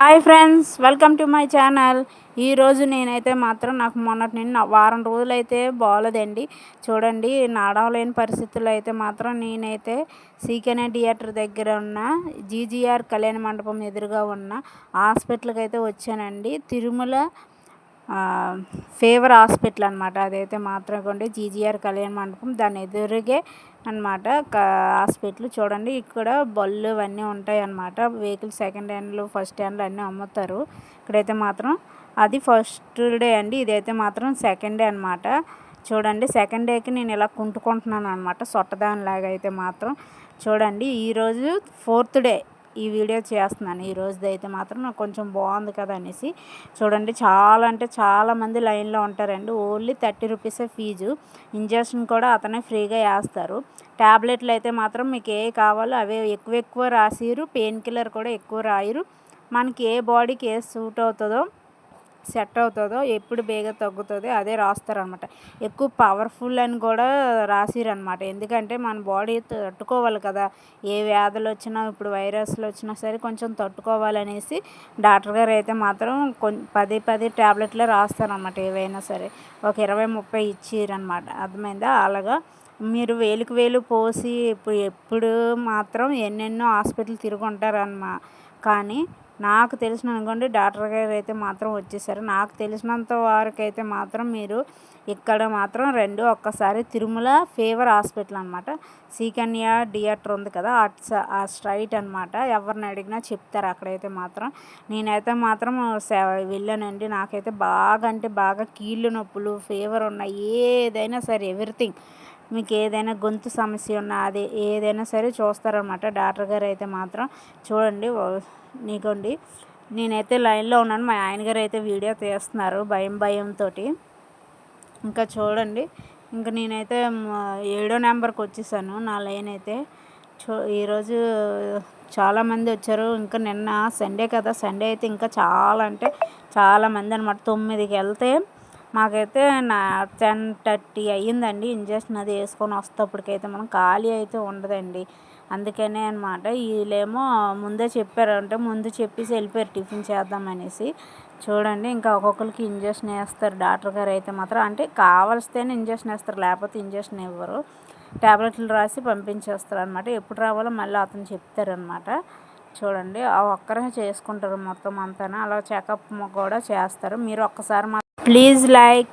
Hi friends welcome to my channel ఈరోజు నేనైతే మాత్రం నాకు మొన్నటి నిన్న వారం రోజులైతే బాగోలేదండి చూడండి నడవలేని పరిస్థితుల్లో అయితే మాత్రం నేనైతే సీకెనే థియేటర్ దగ్గర ఉన్న జీజీఆర్ కళ్యాణ మండపం ఎదురుగా ఉన్న హాస్పిటల్కి అయితే వచ్చానండి. తిరుమల ఫేవర్ హాస్పిటల్ అనమాట అదైతే మాత్రం జీజీఆర్ కళ్యాణ మండపం. దాని ఎదురుగే అనమాట హాస్పిటల్. చూడండి ఇక్కడ బళ్ళు అవన్నీ ఉంటాయి అన్నమాట. వెహికల్ సెకండ్ హ్యాండ్లు ఫస్ట్ హ్యాండ్లు అన్నీ అమ్ముతారు. ఇక్కడైతే మాత్రం అది ఫస్ట్ డే అండి. ఇదైతే మాత్రం సెకండ్ డే అనమాట చూడండి సెకండ్ డేకి నేను ఇలా కుంటుకుంటున్నాను అనమాట సొట్టదానిలాగా అయితే మాత్రం. చూడండి ఈరోజు ఫోర్త్ డే. ఈ వీడియో చేస్తున్నాను. ఈ రోజుదైతే అయితే మాత్రం నాకు కొంచెం బాగుంది కదా అనేసి. చూడండి చాలా అంటే చాలామంది లైన్లో ఉంటారండి. ఓన్లీ థర్టీ రూపీసే ఫీజు. ఇంజక్షన్ కూడా అతనే ఫ్రీగా వేస్తారు. ట్యాబ్లెట్లు అయితే మాత్రం మీకు ఏ కావాలో అవే ఎక్కువ ఎక్కువ రాసిరు. పెయిన్ కిల్లర్ కూడా ఎక్కువ రాయరు. మనకి ఏ బాడీకి ఏ సూట్ అవుతుందో సెట్ అవుతుందో ఎప్పుడు బేగ తగ్గుతుందో అదే రాస్తారనమాట. ఎక్కువ పవర్ఫుల్ అని కూడా రాసిరనమాట. ఎందుకంటే మన బాడీ తట్టుకోవాలి కదా. ఏ వ్యాధులు వచ్చినా ఇప్పుడు వైరస్లు వచ్చినా సరే కొంచెం తట్టుకోవాలనేసి డాక్టర్ గారు అయితే మాత్రం కొన్ని పది పది ట్యాబ్లెట్లే రాస్తారనమాట ఏవైనా సరే. ఒక ఇరవై ముప్పై ఇచ్చిరనమాట. అర్థమైందా? అలాగా మీరు వేలుకు వేలు పోసి ఇప్పుడు ఎప్పుడు మాత్రం ఎన్నెన్నో హాస్పిటల్ తిరుగుంటారన్నమా కానీ నాకు తెలిసిన అనుకోండి డాక్టర్ గారు అయితే మాత్రం వచ్చేసారు. నాకు తెలిసినంత వారికైతే మాత్రం మీరు ఇక్కడ మాత్రం రెండు ఒక్కసారి తిరుమల ఫీవర్ హాస్పిటల్ అనమాట సీకన్యా థియేటర్ ఉంది కదా ఆ స్ట్రైట్ అనమాట ఎవరిని అడిగినా చెప్తారు అక్కడైతే మాత్రం. నేనైతే మాత్రం వెళ్ళానండి. నాకైతే బాగా అంటే బాగా కీళ్ళు నొప్పులు ఫీవర్ ఉన్నాయి ఏదైనా సరే ఎవ్రీథింగ్. మీకు ఏదైనా గొంతు సమస్య ఉన్నా అది ఏదైనా సరే చూస్తారనమాట డాక్టర్ గారు అయితే మాత్రం చూడండి నీకోండి నేనైతే లైన్లో ఉన్నాను మా ఆయన గారు అయితే వీడియో తీస్తున్నారు భయం భయంతో ఇంకా చూడండి ఇంకా నేనైతే ఏడో నెంబర్కి వచ్చేసాను నా లైన్ అయితే. చూ ఈరోజు చాలామంది వచ్చారు ఇంకా నిన్న సండే కదా సండే అయితే ఇంకా చాలా అంటే చాలామంది అనమాట తొమ్మిదికి వెళ్తే మాకైతే నా టెన్ థర్టీ అయ్యిందండి. ఇంజక్షన్ అది వేసుకొని వస్తేప్పటికైతే మనం ఖాళీ అయితే ఉండదండి. అందుకనే అనమాట వీళ్ళేమో ముందే చెప్పారు. అంటే ముందు చెప్పేసి వెళ్ళిపోయారు టిఫిన్ చేద్దామనేసి. చూడండి ఇంకా ఒక్కొక్కరికి ఇంజక్షన్ వేస్తారు. డాక్టర్ గారు అయితే మాత్రం అంటే కావలిస్తేనే ఇంజక్షన్ వేస్తారు. లేకపోతే ఇంజక్షన్ ఇవ్వరు. ట్యాబ్లెట్లు రాసి పంపించేస్తారు అనమాట ఎప్పుడు రావాలో మళ్ళీ అతను చెప్తారనమాట చూడండి ఆ ఒక్కరే చేసుకుంటారు మొత్తం అంతా అలా చెకప్ కూడా చేస్తారు. మీరు ఒక్కసారి Please like,